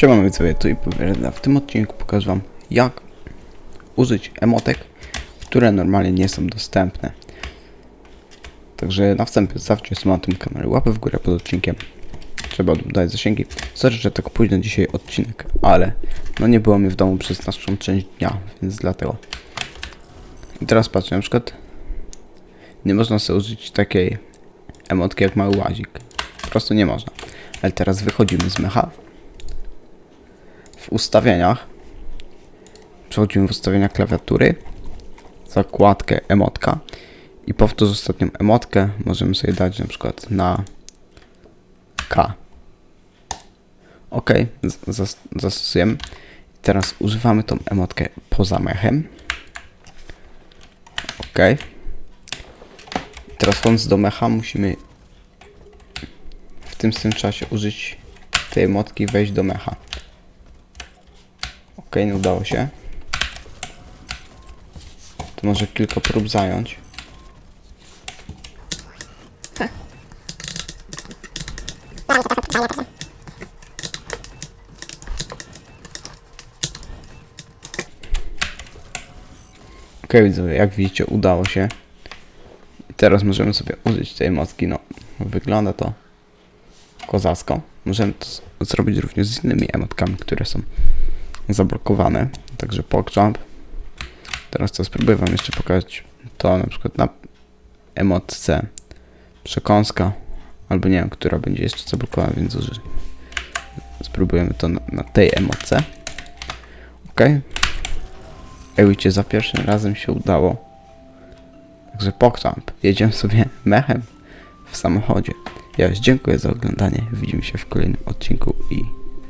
Siemano widzowie, tu i Powierda. W tym odcinku pokażę wam jak użyć emotek, które normalnie nie są dostępne. Także na wstępie zawsze jest na tym kanale łapę w górę pod odcinkiem. Trzeba dać zasięgi. Sorry, że tak późno dzisiaj odcinek, ale no nie było mnie w domu przez naszą część dnia, więc dlatego. I teraz patrzę, na przykład nie można sobie użyć takiej emotki jak mały łazik. Po prostu nie można. Ale teraz wychodzimy z mecha ustawieniach. Przechodzimy w ustawienia klawiatury. Zakładkę emotka. I powtórz ostatnią emotkę. Możemy sobie dać na przykład na K. Ok zastosujemy. Teraz używamy tą emotkę poza mechem. Ok. Teraz do mecha musimy w tym samym czasie użyć tej emotki wejść do mecha Ok, nie udało się. To może kilka prób zająć. Ok, widzowie, jak widzicie, udało się. Teraz możemy sobie użyć tej motki. No, wygląda to kozacko. Możemy to zrobić również z innymi emotkami, które są zablokowane. Także PogJump. Teraz to spróbuję wam jeszcze pokazać to na przykład na emotce przekąska. Albo nie wiem, która będzie jeszcze zablokowana, więc spróbujemy to na, na tej emotce. Ok. Widzicie, za pierwszym razem się udało. Także PogJump. Jedziemy sobie mechem w samochodzie. Ja już dziękuję za oglądanie. Widzimy się w kolejnym odcinku i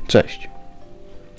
cześć.